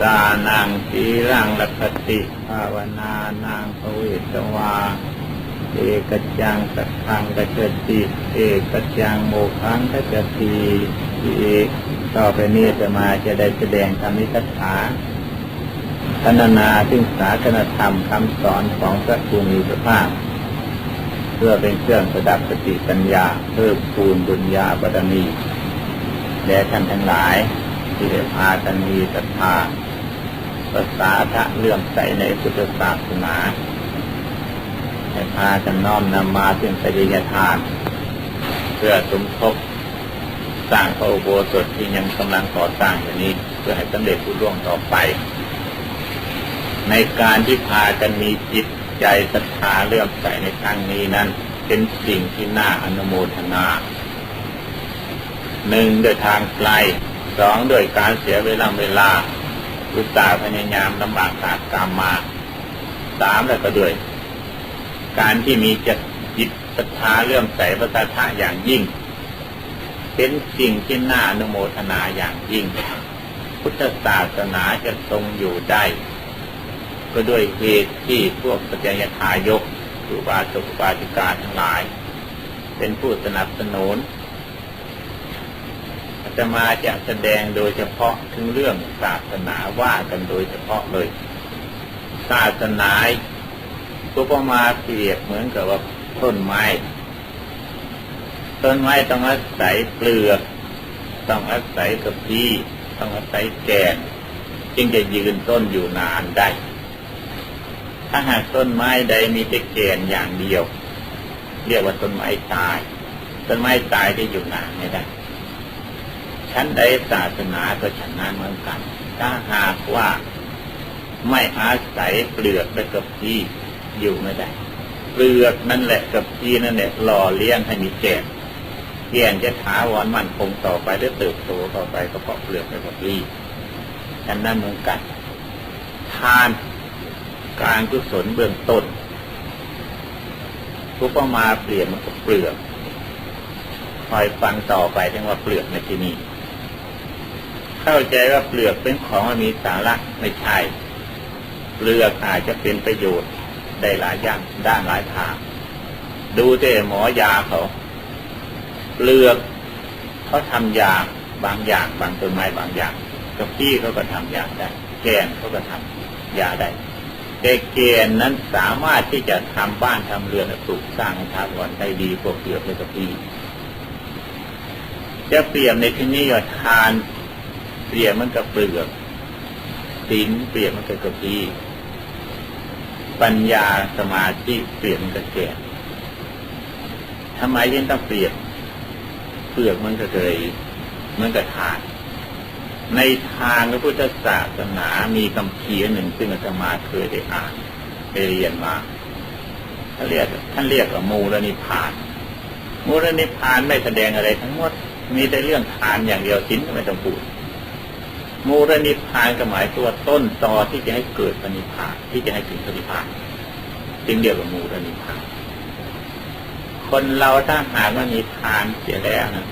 สานังสีรังลัคติภาวนานางภเวตวา เอกจังสัทธังกัจจติเอกจังโมขังกัจจติเอกต่อไปนี้จะมาจะได้แสดงธรรมิทัศาพรรณนาซึ่งศาสนธรรมคำสอนของพระภูมิพระภาค เพื่อเป็นเครื่องประดับสติปัญญา เพิ่มพูนบุญญาบารมีแด่ท่านทั้งหลาย ที่ได้พากันมีศรัทธา ภาษาทะเลื่อมใสในพุทธศาสนาให้พากันน้อมนำมาเป็นปริยทาน เพื่อสมทบสร้างพระอุโบสถที่ยังกำลังก่อสร้างอยู่นี้ เพื่อให้สำเร็จรุ่ร่วงต่อไป ในการที่พากันมีจิตใจศรัทธาเลื่อมใสในครั้งนี้นั้น เป็นสิ่งที่น่าอนุโมทนาหนึ่งโดยทางไกลสองโดยการเสียเวลาเวลา อุตสาห์พยายามลำบากตากกรรมมาสามแล้วก็ด้วย การที่มีจิตจิตศรัทธาเลื่อมใสพระตถาอย่างยิ่ง เป็นสิ่งที่น่าอนุโมทนาอย่างยิ่ง พุทธศาสนาจะทรงอยู่ได้ ก็ด้วยเหตุที่พวกปัจจัยทายกครูบาสกบาติกาทั้งหลาย เป็นผู้สนับสนุน อาจะมาจะแสดงโดยเฉพาะถึงเรื่องศาสนาว่ากันโดยเฉพาะเลย ศาสนาอุปมาเปรียบเหมือนกับว่าต้นไม้ ต้นไม้ต้องอาศัยเปลือกต้องอาศัยกับพี่ต้องอาศัยแกนจึงจะยืนต้นอยู่นานได้ ถ้าหากต้นไม้ใดมีแต่แกนอย่างเดียว เรียกว่าต้นไม้ตาย ต้นไม้ตายที่อยู่นานไม่ได้ ชั้นใดศาสนาก็ฉันนั้นเหมือนกัน ถ้าหากว่าไม่อาศัยเปลือกและกับพี่อยู่ไม่ได้ เปลือกนั่นแหละกับพี่นั่นแหละหล่อเลี้ยงให้มีแก่นแก่นจะถาวรมั่นคงต่อไปและเติบโตต่อไปก็เพราะเปลือกและกับพี่ฉันนั้นเหมือนกัน ทานการกุศลเบื้องต้นทุกมาเปลี่ยนมันกับเปลือกคอยฟังต่อไปถึงว่าเปลือกในที่นี้ เข้าใจว่าเปลือกเป็นของมีสาระไม่ใช่ เปลือกอาจจะเป็นประโยชน์ได้หลายอย่างด้านหลายทาง ดูเต่หมอยาเขา เปลือกเขาทำยาบางอย่างบางต้นไม้บางอย่างกับพี่เขาก็ทำยาได้ แกนเขาก็ทำยาได้แต่เกณฑ์นั้นสามารถที่จะทำบ้านทำเรือนปลูกสร้างทาวรได้ดีกว่าเปลือกเลยกับพี่จะเปรียบในที่นี้ว่าทาน เปรียบมันกับเปลือกศีลเปรียบมันกับกระพีปัญญาสมาธิเปรียบมันกับแก่ทำไมยังต้องเปรียบเปลือกมันก็เลยมือนกับทานในทางพระพุทธศาสนามีคำเพียนหนึ่งซึ่งอาตมาเคยได้อ่านไปเรียนมาท่านเรียกท่านเรียกว่ามูลนิพาน มูลนิพานไม่แสดงอะไรทั้งหมดมีแต่เรื่องทานอย่างเดียวสิ้นไม่ต้องพูด มูลนิพานก็หมายตัวต้นตอที่จะให้เกิดปณิพานที่จะให้ถึงปณิพานจึงเรียวกว่ามูลนิพานคนเราถ้าหากว่ามีทานเสียแล้วนะ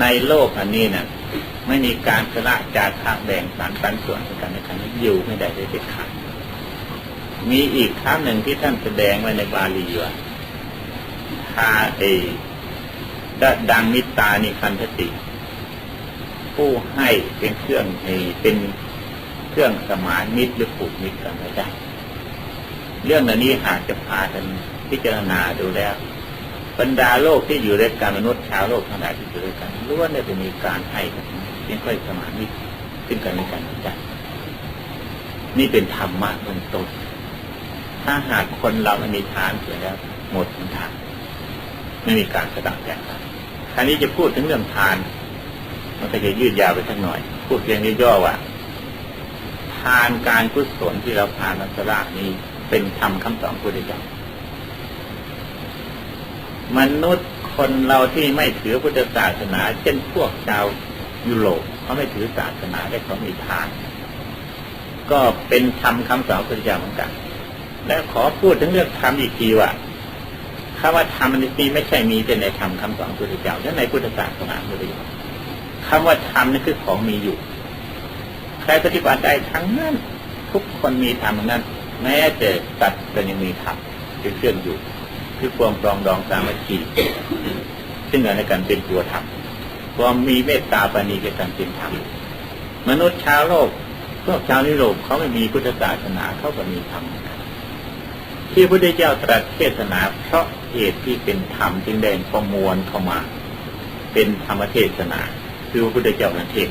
ในโลกอันนี้นะไม่มีการสละจากทางแบ่งสารปันส่วนกันในครั้นี้อยู่ไม่ได้เลยเด็ดขาดมีอีกครั้งหนึ่งที่ท่านแสดงไว้ในบาลีว่าทาเอดังมิตานิคันทติ ผู้ให้เป็นเครื่องให้เป็นเครื่องสมานมิตรหรือผูกมิตรกันไม่ได้ เรื่องเหล่านี้หากจะพากันพิจารณาดูแล้ว บรรดาโลกที่อยู่ด้วยกันมนุษย์ชาวโลกทั้งหลายที่อยู่ด้วยกันล้วนได้จะมีการให้กันเพียงค่อยสมานมิตรซึ่งกันและกันได้นี่เป็นธรรมะเบื้องต้นถ้าหากคนเราไม่มีทานเสียแล้วหมดทางไม่มีการสดับแก่คราวนี้จะพูดถึงเรื่องทาน มันก็จะยืดยาวไปสักหน่อย พูดเพียงย่อว่าทานการกุศลที่เราทานนัสระนี้เป็นธรรมคำสอนพุทธเจ้ามนุษย์คนเราที่ไม่ถือพุทธศาสนา เช่นพวกชาวยุโรปเขาไม่ถือศาสนาได้เขามีทาน ก็เป็นธรรมคำสอนพุทธเจ้าเหมือนกัน และขอพูดถึงเรื่องธรรมอีกทีว่าคำว่าธรรมนที่ไม่ใช่มีแต่ในธรรมคำสอนพุทธเจ้าและในพุทธศาสนาพุทธเจ้า คำว่าธรรมนี่คือของมีอยู่ ใครปฏิบัติได้ทั้งนั้น ทุกคนมีธรรมนั้น แม้แต่สัตว์ก็ยังมีธรรมคือเครื่องอยู่ คือความปรองดองสามัคคีซึ่งกันและกันเป็นตัวธรรมความมีเมตตาปณีเป็นการเป็นธรรมมนุษย์ชาวโลกพวกชาวนิโรธเขาไม่มีพุทธศาสนาเขาก็มีธรรมที่พระพุทธเจ้าตรัสเทศนา เพราะเหตุที่เป็นธรรมจึงได้ประมวลเข้ามา เป็นธรรมเทศนา คือพระพุทธเจ้านั้นเทศ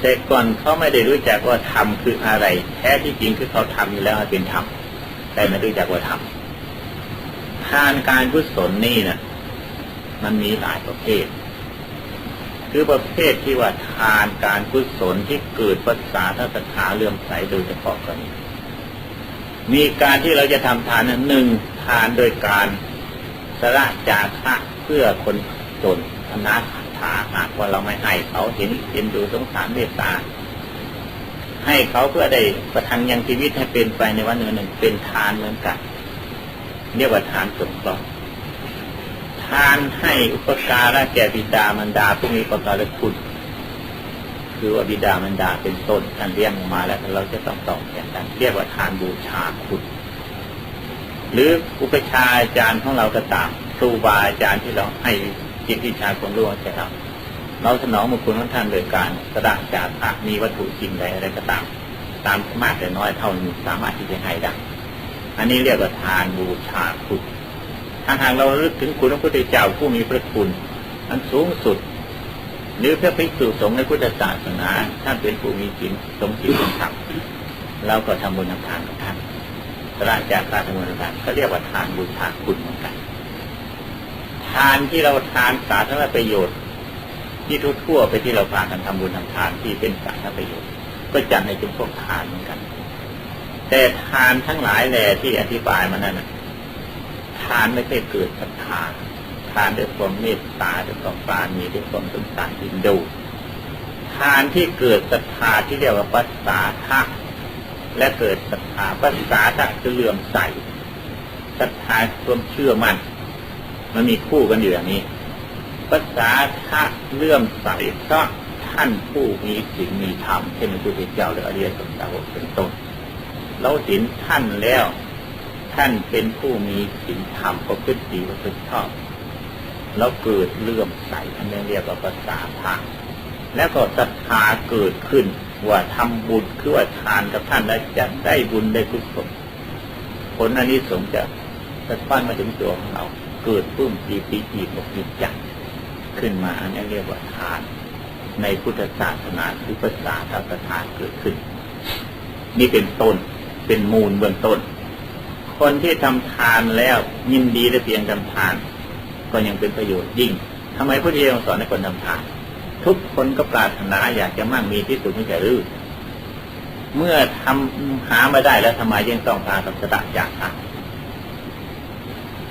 แต่ก่อนเขาไม่ได้รู้จักว่าธรรมคืออะไร แท้ที่จริงคือเขาทำอยู่แล้วเป็นธรรมแต่ไม่รู้จักว่าธรรมทานการกุศลนี่นะ่ะมันมีหลายประเภท คือประเภทที่ว่าทานการกุศลที่เกิดภาษาทัศนาเลื่อมใสโดยเฉพาะก็มีมีการที่เราจะทำทานนั้นหนึ่งทานโดยการสละจาคะเพื่อคนจนอนาถาหากว่าเราไม่ให้เขาเห็นเห็นดูสงสารเมตตา ให้เขาเพื่อได้ประทังยังชีวิตให้เป็นไปในวันหนึ่งหนึ่งเป็นทานเหมือนกันเรียกว่าทานสงเคราะห์ทานให้อุปการะแก่บิดามารดาผู้มีประการคุณคือว่าบิดามารดาเป็นต้นท่านเลี้ยงมาแล้วเราจะต้องตอบแทนกันเรียกว่าทานบูชาคุณหรืออุปชาอาจารย์ของเราก็ตามครูบาอาจารย์ที่เราให้ จิตวิชาความรู้ใช่ครับเราสนองมุคุณของท่านโดยการสระจากพระมีวัตถุสิ่งใดอะไรก็ตาม ตามมากแต่น้อยเท่านี้สามารถที่จะให้ได้ อันนี้เรียกว่าทานบูชาคุณถ้าหากเราลึกถึงคุณพระพุทธเจ้าผู้มีพระคุณ อันสูงสุดหรือพระภิกษุสงฆ์ในพุทธศาสนาท่านเป็นผู้มีศีลสมศีลสมธรรมเราก็ทำบุญทำทานกับท่านสละจากการทำบุญทำทานเขาเรียกว่าทานบูชาคุณเหมือนกัน ทานที่เราทานสาธารณประโยชน์ ที่ทั่วๆไปที่เราพากันทำบุญทำทานที่เป็นสาธารณประโยชน์ ก็จัดในจำพวกทานเหมือนกัน แต่ทานทั้งหลายแหล่ที่อธิบายมานั้นนะทานไม่ใช่เกิดศรัทธาทานด้วยความเมตตาด้วยความปราณีด้วยความสงสารดินดูทานที่เกิดศรัทธาที่เรียกว่าปัสสาทะและเกิดศรัทธาปัสสาทะคือเลื่อมใสศรัทธาความเชื่อมั่น มันมีคู่กันอยู่อย่างนี้ปัสสาทะเลื่อมใสเพระท่านผู้มีศีลมีธรรมเช่นพระพุทธเจ้าหรืออริยสงสาวกเป็นต้นเราเห็นท่านแล้ว ท่านเป็นผู้มีศีลธรรมประพฤติดีประพฤติชอบแล้วเกิดเลื่อมใสอันนี้เรียกว่าภาษาทางแล้วก็ศรัทธาเกิดขึ้นว่าทำบุญคือว่าทานกับท่านแล้วจะได้บุญได้กุศลผลอันนี้สงจะสะท้อนมาถึงตัวของเรา เกิดปุ้มปีปีจีบปีจักขึ้นมาอันนี้เรียกว่าทาน ในพุทธศาสนาคือภาษาธรรมทานเกิดขึ้น นี่เป็นต้นเป็นมูลเบื้องต้น คนที่ทำทานแล้วยินดีได้เพียงทำทาน ก็ยังเป็นประโยชน์ยิ่งทำไมพระเจ้าสอนให้คนทำทาน ทุกคนก็ปรารถนาอยากจะมั่งมีที่สุดไม่ใช่หรือเมื่อทำหามาได้แล้วทำไมยังต้องพากับสตะจากทาน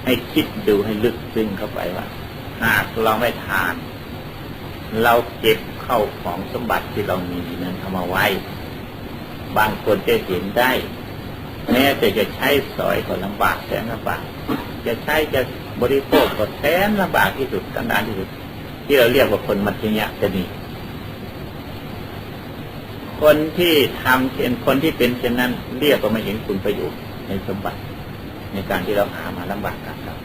ให้คิดดูให้ลึกซึ้งเข้าไปว่าหากเราไม่ทาน เราเก็บเข้าของสมบัติที่เรามีนั้นเอามาไว้ บางคนจะเห็นได้ แม้แต่จะใช้สอยก็ลำบากแสนลำบากจะใช้จะบริโภคก็แสนลำบากที่สุดกันดานที่สุด ที่เราเรียกว่าคนมัธยะจะนีคนที่ทำเช่นคนที่เป็นเช่นนั้น เรียกว่าไม่เห็นคุณประโยชน์ในสมบัติ ในการที่เราหามาลำบากกันครับ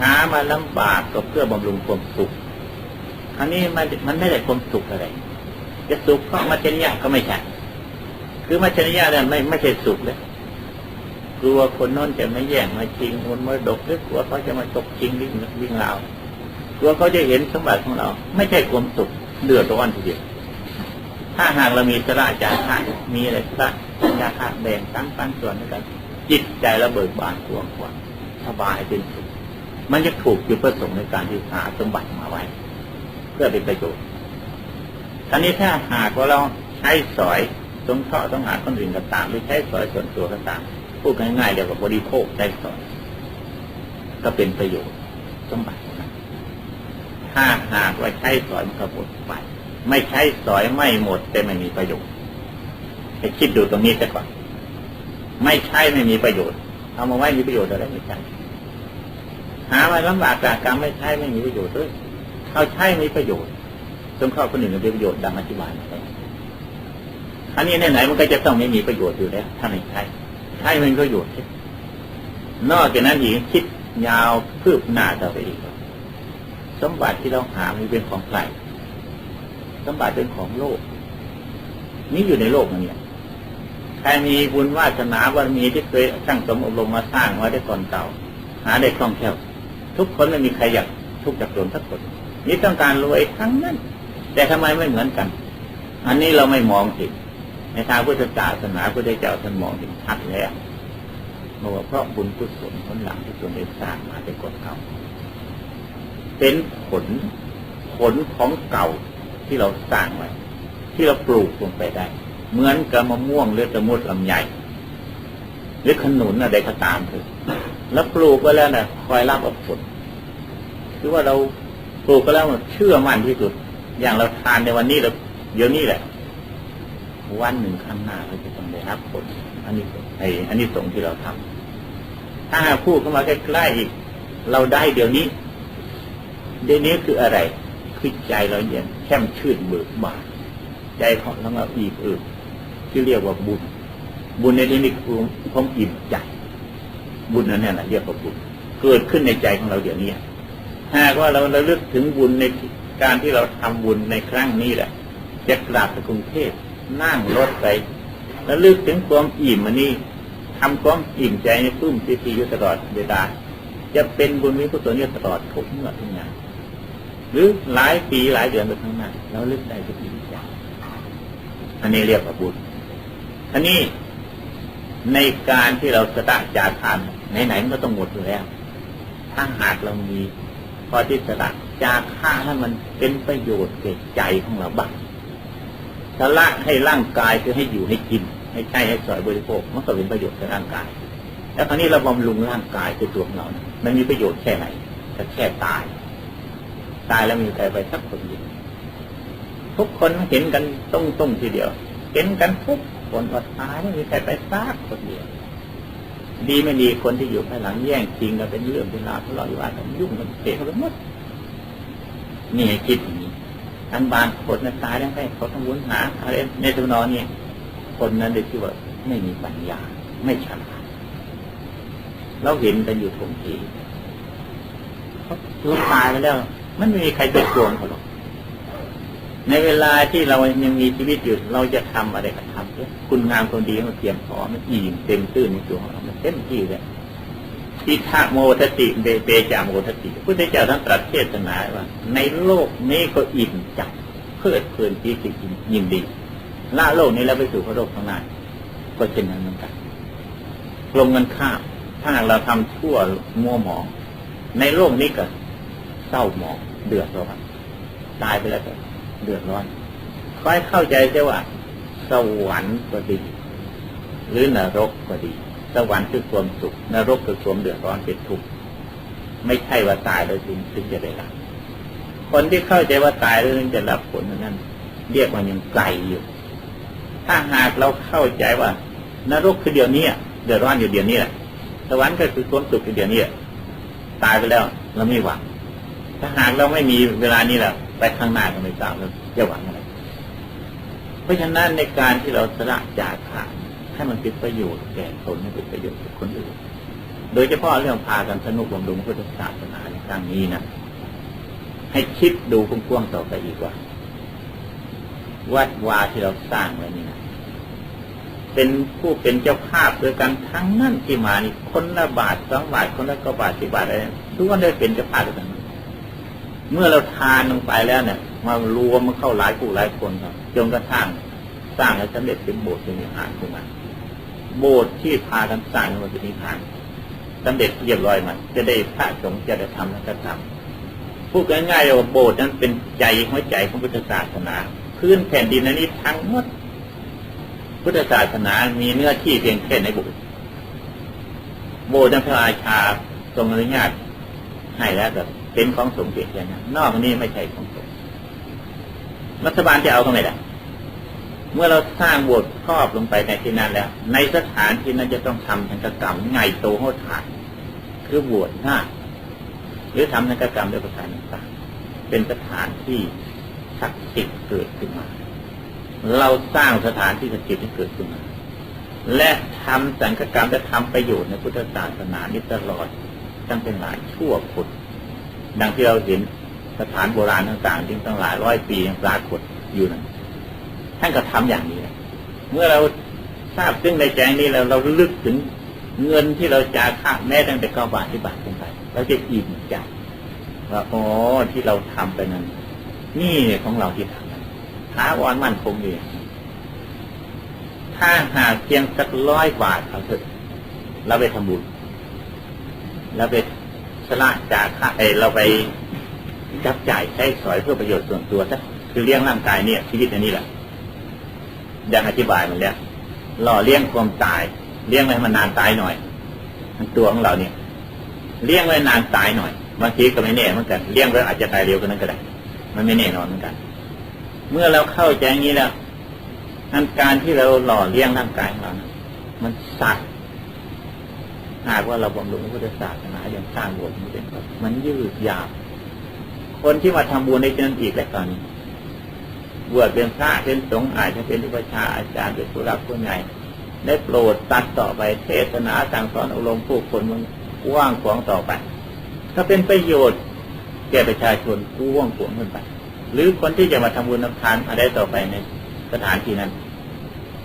หามาลำบากก็เพื่อบำรุงความสุขอันนี้มันมันไม่ได้ความสุขอะไร จะสุขเพราะมัธยะก็ไม่ใช่ คือมัจฉริยะเนี่ยไม่ไม่ใช่สุขเลยกลัวคนน้นจะไม่แย่งมาชิงคนมาดกหรือกลัวเขาจะมาตกชิงวิ่งวิ่งราวกลัวเขาจะเห็นสมบัติของเรา ไม่ใช่ความสุขเดือดร้อนทีเดียวถ้าหากเรามีสระจาระมีอะไรสระจาระแบ่งตั้งตั้งส่วนด้วยกัน จิตใจเราเบิกบานกว้างกว่าสบายเป็นสุขมันจะถูกจุดประสงค์ในการที่หาสมบัติมาไว้ เพื่อเป็นประโยชน์ท่านี้ถ้าหากว่าเราใช้สอยสงเคราะห์ต้องหาคนอื่นก็ตามหรือใช้สอยส่วนตัวก็ตามพูดง่ายๆเดียวกับบริโภคได้สอยก็เป็นประโยชน์สมบัตินะถ้าหากว่าใช้สอยมันก็หมดไป ไม่ใช้สอยไม่หมดแต่ไม่มีประโยชน์ให้คิดดูตรงนี้ซะก่อน ไม่ใช่ไม่มีประโยชน์ เอามาไว้มีประโยชน์อะไรไม่ใช่หามาลำบากจากการไม่ใช้ไม่มีประโยชน์ด้วยเอาใช้มีประโยชน์สงเคราะห์คนอื่นเป็นประโยชน์ดังอธิบายมาแล้วอันนี้ไหนๆมันก็จะต้องไม่มีประโยชน์อยู่แล้วถ้าไม่ใช่ใช่มันประโยชน์ใช่นอกจากนั้นอีกคิดยาวคืบหน้าต่อไปอีกสมบัติที่เราหามันเป็นของใครสมบัติเป็นของโลก นี่อยู่ในโลกมันเนี่ย ใครมีบุญวาสนาบารมีที่เคยสร้างสมอบรมมาสร้างไว้ได้ก่อนเก่าหาได้คล่องแคล่วทุกคนไม่มีใครอยากทุกข์จากจนสักคนนี่ต้องการรวยทั้งนั้น แต่ทำไมไม่เหมือนกัน อันนี้เราไม่มองเห็นในทางพุทธศาสนาพระเจ้าท่านมองเห็นชัดแล้วบอกว่าเพราะบุญกุศลผลหลังที่ตนได้สร้างมาได้ก่อนเก่าเป็นผลผลของเก่าที่เราสร้างไว้ที่เราปลูกลงไปได้ เหมือนกับมะม่วงหรือตะมุดลำไยหรือขนุนอะไรก็ตามเถอะแล้วปลูกไว้แล้วนะคอยรับผลคือว่าเราปลูกก็แล้วเชื่อมั่นที่สุด อย่างเราทานในวันนี้เราเดี๋ยวนี้แหละ วันหนึ่งข้างหน้าเราจะต้องได้รับผลอันนี้ไออันนี้ส่งที่เราทำถ้าพูดเข้ามาใกล้ๆอีก เราได้เดี๋ยวนี้ เดี๋ยวนี้คืออะไรคือใจเราเย็นแช่มชื่นเบิกบานใจของเราเราอีกเอิบ ที่เรียกว่าบุญ บุญในที่นี้คือความอิ่มใจ บุญนั้นเนี่ยแหละเรียกว่าบุญ เกิดขึ้นในใจของเราเดี๋ยวนี้หากว่าเราเราเลือกถึงบุญในการที่เราทำบุญในครั้งนี้แหละจะกลับไปกรุงเทพนั่งรถไปแล้วลึกถึงความอิ่มอันนี้ทำความอิ่มใจในปลื้มปีติอยู่ตลอดเวลาจะเป็นบุญวิกุศลอยู่ตลอดทุกเมื่อทุกงาน หรือหลายปีหลายเดือนไปข้างหน้าเราลึกได้ทุกอิ่มใจอันนี้เรียกว่าบุญ อันนี้ในการที่เราสตะจาทานไหนๆมันก็ต้องหมดอยู่แล้ว ถ้าหากเรามีพอที่สละจาค่าให้มันเป็นประโยชน์แก่ใจของเราบ้างสละให้ร่างกายคือให้อยู่ให้กิน ให้ใช้ให้สอยบริโภคมันก็เป็นประโยชน์ต่อร่างกาย แล้วคราวนี้เราบำรุงร่างกายคือตัวของเรานะมันมีประโยชน์แค่ไหนก็แค่ตาย ตายแล้วมีใครไปสักคนเดียวทุกคนเห็นกันต้องต้องทีเดียว เห็นกันทุก คนว่าตายไม่มีใครไปสักคนเดียวดีไม่ดีคนที่อยู่ภายหลังแย่งจริงกันเป็นเรื่องเป็นราทะเลาะวิวาทกันยุ่งกันเตะกันหมดนี่ให้คิดอย่างนี้อันบานคนนั้นตายแล้วให้เขาต้องวุ้นหาอะไรในตัวนอนนี่คนนั้นได้ชื่ว่าไม่มีปัญญา ไม่ฉลาดเราเห็นกันอยู่ทงทีเขาตัวตายไปแล้ว มันไม่มีใครไปโกงเขาหรอกในเวลาที่เรายังมีชีวิตอยู่เราจะทำอะไรก็ทำเถอะ คุณงามคนดีมันเตรียมพอมมันอิ่มเต็มตื้นในตัวของเรามันเต็มที่เลยทิฏฐโมทติเบเปจาโมทติพุทธเจ้าท่านตรัสเทศนาว่า ในโลกนี้ก็อิ่มจักเพลิดเพลินที่จะยินดีละโลกนี้แล้วไปสู่พระโลกข้างหน้าก็เช่นนั้นเหมือนกันลงเงินข้ามถ้าเราทำชั่วมัวหมอง ในโลกนี้ก็เศร้าหมองเดือดร้อนตายไปแล้วก็เดือดร้อนคอยเข้าใจใช่ว่า สวรรค์ก็ดี หรือนรกก็ดี สวรรค์คือความสุข นรกคือความเดือดร้อนเป็นทุกข์ไม่ใช่ว่าตายแล้วถึงถึงจะได้รับคนที่เข้าใจว่าตายแล้วถึงจะรับผลนั้น เรียกว่ายังไกลอยู่ ถ้าหากเราเข้าใจว่า นรกคือเดี๋ยวนี้เดือดร้อนอยู่เดี๋ยวนี้แหละสวรรค์ก็คือความสุขอยู่เดี๋ยวนี้ตายไปแล้วเราไม่หวัง ถ้าหากเราไม่มีเวลานี้แหละไปข้างหน้าก็ไม่ทราบแล้วจะหวังอะไร ราะฉะนั้นในการที่เราสละจากขาดให้มันเป็นประโยชน์แก่ตนให้เป็นประโยชน์แก่คนอื่น โดยเฉพาะเรื่องพากันสนุกบำรุงพุทธศาสนาในครั้งนี้นะให้คิดดูกว้างๆต่อไปอีกว่า วัดวาที่เราสร้างไว้นี่นะเป็นผู้เป็นเจ้าภาพด้วยกันทั้งนั้นที่มานี่คนละบาทสองบาทคนละก็บาทสิบาทอะไรทุกคนได้เป็นเจ้าภาพด้วยกัน เมื่อเราทานลงไปแล้วเนี่ยมารวมมันเข้าหลายผู้หลายคนครับจนกระทั่งสร้างให้สำเร็จเป็นโบสถ์เป็นวิหารขึ้นมาโบสถ์ที่พากันสร้างมันเป็นวิหารสำเร็จเรียบร้อยมาจะได้พระสงฆ์จะได้ทำแล้วก็ทำพูดง่ายๆว่าโบสถ์นั้นเป็นใจหัวใจของพุทธศาสนา พื้นแผ่นดินอันนี้ทั้งหมดพุทธศาสนามีเนื้อที่เพียงแค่ในโบสถ์โบสถ์นั้นพระราชาทรงอนุญาตให้แล้วแต่ เป็นของสงฆ์เพียงแค่นั้นนอกนี้ไม่ใช่ของสงฆ์รัฐบาลจะเอาก็ไม่ได้เมื่อเราสร้างบสถ์ครอบลงไปในที่นั้นแล้ว ในสถานที่นั้นจะต้องทำทันกกรรมไงโตโหฐานคือบสถ์หน้าหรือทำทันกกรรมด้วยประการต่างๆเป็นสถานที่ศักดิ์สิทธิ์เกิดขึ้นมา เราสร้างสถานที่ศักดิ์สิทธิ์ให้เกิดขึ้นมา และทำสังฆกรรมและทำประโยชน์ในพุทธศาสนานี้ตลอดตั้งเป็นหลายชั่วคน ดังที่เราเห็นสถานโบราณต่างๆที่ตั้งหลายร้อยปียังปรากฏอยู่นั้นท่านก็ทำอย่างนี้ เมื่อเราทราบซึ่งในแจงนี้แล้วเราลึกถึงเงินที่เราจ่ายค่าแม้ตั้งแต่เก้าบาทที่บาทขึ้นไปเราจะอิ่มใจว่าอ๋อที่เราทำไปนั้น นี่ของเราที่ทำนั้นท้าวอนมั่นคงดีถ้าหากเพียงสักร้อยบาทเอาเถอะเราไปทำบุญเราไป สละจากค่าเอเราไปจับจ่ายใช้สอยเพื่อประโยชน์ส่วนตัวซะคือเลี้ยงร่างกายเนี่ย ชีวิตอันนี้แหละยังอธิบายมันแล้วหล่อเลี้ยงความตาย เลี้ยงไว้ให้มันนานตายหน่อยตัวของเราเนี่ย เลี้ยงไว้นานตายหน่อยบางทีก็ไม่แน่เหมือนกันเลี้ยงไว้อาจจะตายเร็วกว่านั้นก็ได้ มันไม่แน่นอนเหมือนกัน เมื่อเราเข้าใจอย่างนี้แล้วอันการที่เราหล่อเลี้ยงร่างกายของเรา มันสัตว์ หากว่าเราบำรุงพุทธศาสนาอย่างสร้างบสถ์มันเป็นต้นมันยืดยาวคนที่มาทำบุญในที่นั้นอีกและตอนนี้บวชเป็นพระเป็นสงฆ์อาจจะเป็นอุปชาอาจารย์เป็นผู้รักผู้ใหญ่ได้โปรดตัดต่อไปเทศนาสั่งสอนอบรมผู้คนมันกว้างขวางต่อไปก็เป็นประโยชน์แก่ประชาชนกว้างขวางขึ้นไป หรือคนที่จะมาทำบุญทำทานอะไรต่อไปในสถานที่นั้น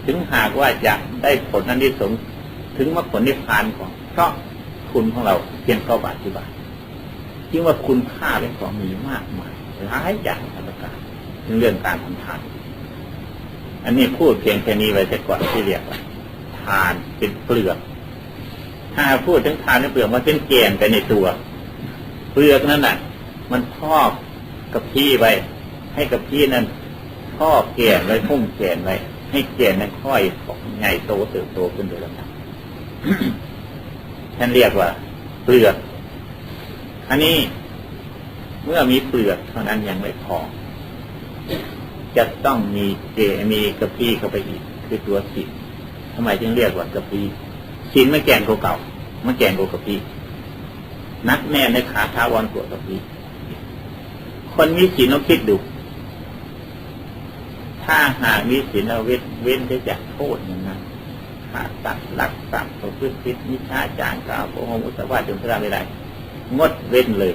ถึงหากว่าจะได้ผลนั้นที่สงส์ถึงมรรคผลนิพพานของ เพราะคุณของเราเพียงเข้าบาทที่บาทจึงว่าคุณค่าเป็นของมีมากมายหลายอย่างประการถึงเรื่องการทำทาน อันนี้พูดเพียงแค่นี้ไว้แต่ก่อนที่เรียกว่าทานเป็นเปลือกถ้าพูดถึงทานเป็นเปลือกมันเป็นแกนไปในตัว เปลือกนั่นน่ะ มันพอกกับพี่ไว้ ให้กับพี่นั้นพอกแกนไว้พุ่งแกนไว้ให้แกนนั้นค่อยของใหญ่โตเติบโตขึ้นโดยลำดับ ท่านเรียกว่า เปลือกอันนี้เมื่อมีเปลือกเท่านั้นยังไม่พอ จะต้องมีเจมีกระพี้เข้าไปอีกคือตัวสินทำไมจึงเรียกว่ากระพี้สินไม่แกนกว่าเก่ามันแกนกว่ากระพี้นักแน่ในขาท้าวอนกว่ากระพี้คนมีสินเราคิดดูถ้าหากมีสินเราเว้นเว้นได้จากโทษอย่างนั้น ขาตัดหลักทรัพย์ประพฤติผิดนิชาจารกล่าวโกหกอุตสาหะจนพระไม่ได้งดเว้นเลย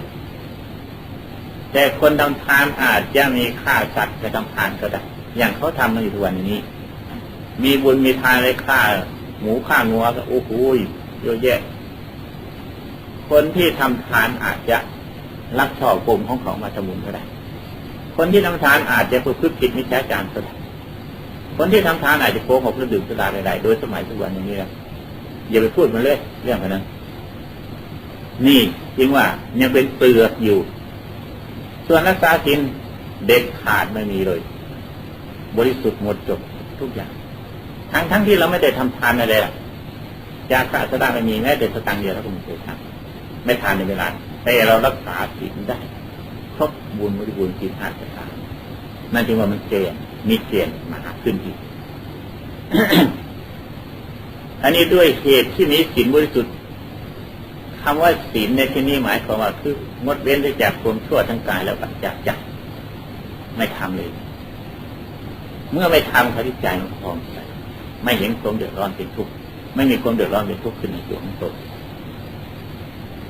แต่คนทำทานอาจจะมีค่าสัตว์ไปทำทานก็ได้อย่างเขาทำมาอยู่ทุกวันนี้ มีบุญมีทานเลยค่า หมูค่างัวก็โอ้โหเยอะแยะ คนที่ทำทานอาจจะรักชอบกลมของเขามาทำบุญก็ได้ คนที่ทำทานอาจจะประพฤติผิดมิจฉาจารก็ได้ คนที่ทำทานอาจจะโกหกหรือดื่มสุราใดๆโดยสมัยทุกวันอย่างนี้แล้วอย่าไปพูดมันเลยเรื่องนั้นนี่จริงว่ายังเป็นเปลือกอยู่ ส่วนรักษาศีลเด็ดขาดไม่มีเลย บริสุทธิ์หมดจบทุกอย่าง ทั้งทั้งที่เราไม่ได้ทำทานอะไรล่ะยาสาสดาไม่มีแม้แต่สตังค์เดียวเราก็ไม่เคยทำไม่ทานในเวลาแต่เรารักษาศีลได้ครบบุญบริบูรณ์ศีลห้าประการนั่นจึงว่ามันเกณฑ์ มีเกณฑ์มาขึ้นอีกอันนี้ด้วยเหตุที่มีศีลบริสุทธิ์คำว่าศีลในที่นี้หมายความว่าคืองดเว้นด้จากความชั่วทั้งกายและปัจจัยใจไม่ทำเลย เมื่อไม่ทำเขาที่ใจมันคลองใสไม่เห็นความเดือดร้อนเป็นทุกข์ไม่มีความเดือดร้อนเป็นทุกข์ขึ้นในตัวของตน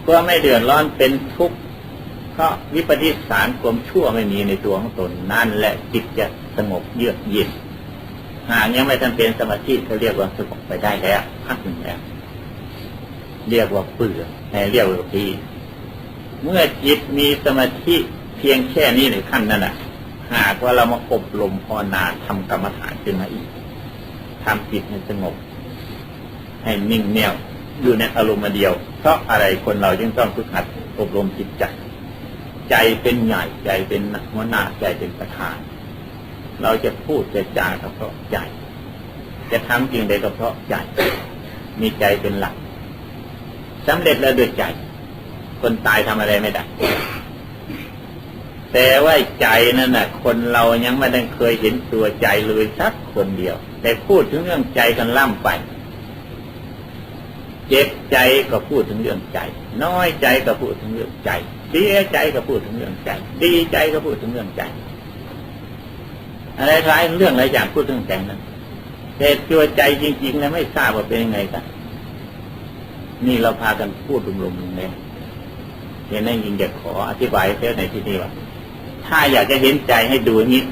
ก็ไม่เดือดร้อนเป็นทุกข์ เพราะวิปฏิสารความชั่วไม่มีในตัวของตนนั่นแหละจิตจะสงบเยือกเย็นหากยังไม่ทันเป็นสมาธิเขาเรียกว่าสงบไปได้แล้วพักหนึ่งแล้วเรียกว่าเปลือกแต่เรียกว่าพีเมื่อจิตมีสมาธิเพียงแค่นี้ในขั้นนั้นอะ หากว่าเรามาอบรมภาวนาทำกรรมฐานขึ้นมาอีกทำจิตให้สงบ ให้นิ่งแน่วอยู่ในอารมณ์เดียว เพราะอะไรคนเราจึงต้องฝึกหัดอบรมจิตใจ ใจเป็นใหญ่ใจเป็นหัวหน้าใจเป็นประธาน เราจะพูดจะจาก็เพราะใจ จะทำจริงใดก็เพราะใจ มีใจเป็นหลักสำเร็จแล้วด้วยใจ คนตายทำอะไรไม่ได้ แต่ว่าใจนั่นน่ะ คนเรายังไม่ได้เคยเห็นตัวใจเลยสักคนเดียว แต่พูดถึงเรื่องใจกันล่ำไปเจ็บใจก็พูดถึงเรื่องใจ น้อยใจก็พูดถึงเรื่องใจ เสียใจก็พูดถึงเรื่องใจ ดีใจก็พูดถึงเรื่องใจ อะไรหลายเรื่องหลายอย่างพูดเรื่องแต่งนั้นแต่ตัวใจจริงๆนะไม่ทราบว่าเป็นยังไงกันนี่เราพากันพูดรวมๆเลยเห็นนั่นยิงจะขออธิบายเพื่อในที่นี้ว่า ถ้าอยากจะเห็นใจให้ดูนี้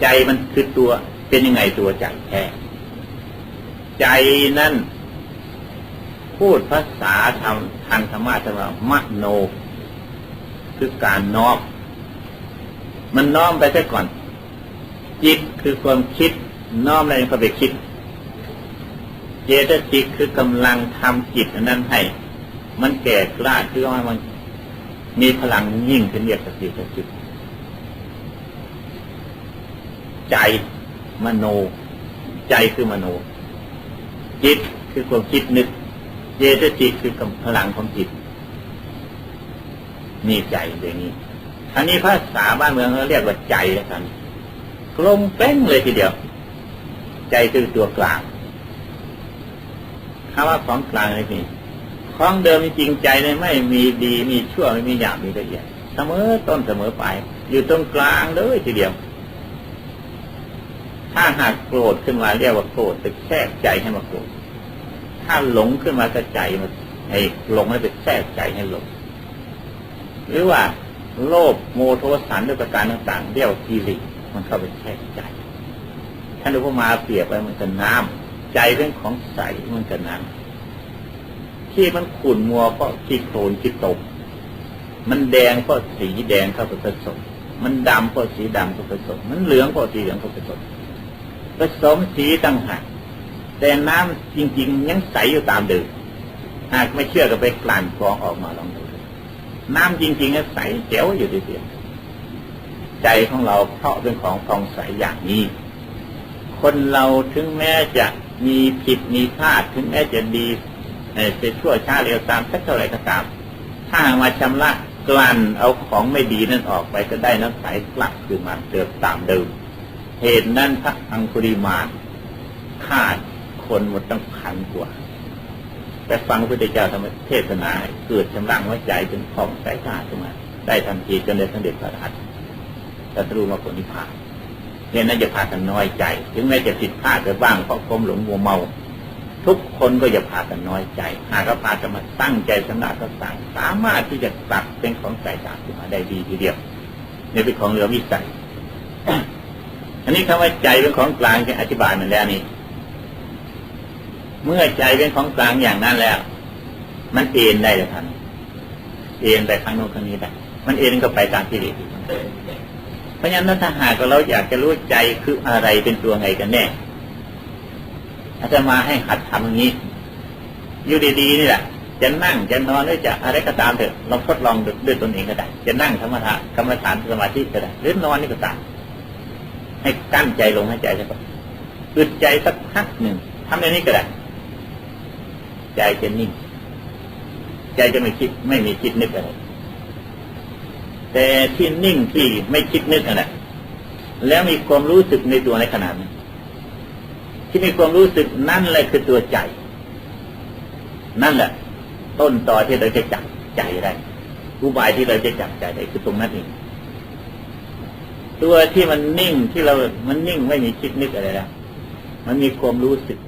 ใจมันคือตัวเป็นยังไงตัวใจแท้ใจนั่น พูดภาษาธรรมทางธรรมะธรรมมโน คือการน้อมมันน้อมไปซะก่อน จิตคือความคิดน้อมอะไรเข้าไปคิด เจตสิกคือกำลังทำจิตนนั้นให้ มันแก่กล้าคือว่ามันมีพลังยิ่งขึ้นเรียกสติสติใจมโน ใจคือมโน จิตคือความคิดนึก เจตสิกคือกำพลังของจิตมีใจอย่างนี้ อันนี้ภาษาบ้านเมืองเขาเรียกว่าใจแล้วกันกลมเป้งเลยทีเดียว ใจคือตัวกลางคำว่าของกลางอะไรนี่ของเดิมจริงใจเนี่ยไม่มีดีมีชั่วไม่มีหยาบมีละเอียดเสมอต้นเสมอปลายอยู่ตรงกลางเลยทีเดียว ถ้าหากโกรธขึ้นมาเรียกว่าโกรธไปแทรกใจให้มาโกรธ ถ้าหลงขึ้นมาก็ใจมันไอ้หลงให้ไปแทรกใจให้หลง หรือว่าโลภโมโทสันด้วยประการต่างๆเรียกว่ากิเลสมันเข้าไปแทรกใจ ท่านอุปมาเปรียบไปเหมือนกับน้ำใจเป็นของใสเหมือนกับน้ำที่มันขุ่นมัวเพราะขี้โคลนขี้ตก มันแดงเพราะสีแดงเข้าไปผสม มันดำเพราะสีดำเข้าไปผสม มันเหลืองเพราะสีเหลืองเข้าไปผสมผสมสีต่างหาก แต่น้ำจริง ๆ ยังใสอยู่ตามเดิมหากไม่เชื่อก็ไปกลั่นกองออกมาลองดูน้ำจริงๆก็ใสเจ๋วอยู่ดีเดียวใจของเราเพราะเป็นของฟองใสอย่างนี้ คนเราถึงแม้จะมีผิดมีพลาดถึงแม้จะดีจะชั่วช้าเร็วตามสักเท่าไหร่ก็ตาม ถ้ามาชำระกลั่นเอาของไม่ดีนั่นออกไปก็ได้น้ำใสกลับคืนมาเดิมตามเดิม เหตุนั้นพระอังคุริมานฆ่า คนหมดตั้งพันกว่า แต่ฟังพระพุทธเจ้าธรรมเทศนาเกิดชำระหัวใจจนผ่องใสสะอาดขึ้นมา ได้ทันทีจนได้สำเร็จพระอรหันต์ตรัสรู้มาผลนิพพานเนี่ยนั่นจะพากันน้อยใจ ถึงแม้จะผิดพลาดไปบ้างเพราะความหลงมัวเมา ทุกคนก็อย่าพากันน้อยใจ หากพากันมาตั้งใจสำนักต่งสามารถที่จะตัดเป็นของใสสะอาดขึ้นมาได้ดีทีเดียวนี่เป็นของเหลือวิสัยอันนี้คำว่าใจเป็นของกลางจะอธิบายมันแล้วนี่ เมื่อใจเป็นของกลางอย่างนั้นแล้ว มันเอ็นได้เลยท่านเอ็นไปข้างโน้นข้างนี้ได้มันเอ็นก็ไปตามที่เรียเพราะฉะนั้นถ้าหากเราอยากจะรู้ใจคืออะไรเป็นตัวไงกันแน่อาจจะมาให้หัดทำอย่างนี้ อยู่ดีๆนี่แหละจะนั่งจะนอนหรือจะอะไรก็ตามเถอะลองทดลองด้วยตนเองก็ได้ จะนั่งธรรมะกรรมฐานสมาธิก็ได้หรือนอนนี่ก็ตามให้กั้นใจลงให้ใจสักอึดใจสักพักหนึ่งทำอย่างนี้ก็ได้ ใจจะนิ่ง ใจจะไม่คิดไม่มีคิดนึกอะไรแต่ที่นิ่งที่ไม่คิดนึกอะไรแล้วมีความรู้สึกในตัวในขณะนั้นที่มีความรู้สึกนั่นแหละคือตัวใจ นั่นแหละ ต้นต่อที่เราจะจับใจได้อุบายที่เราจะจับใจได้คือตรงนั้นเองตัวที่มันนิ่งที่เรา มันนิ่งไม่มีคิดนึกอะไรแล้วมันมีความรู้สึก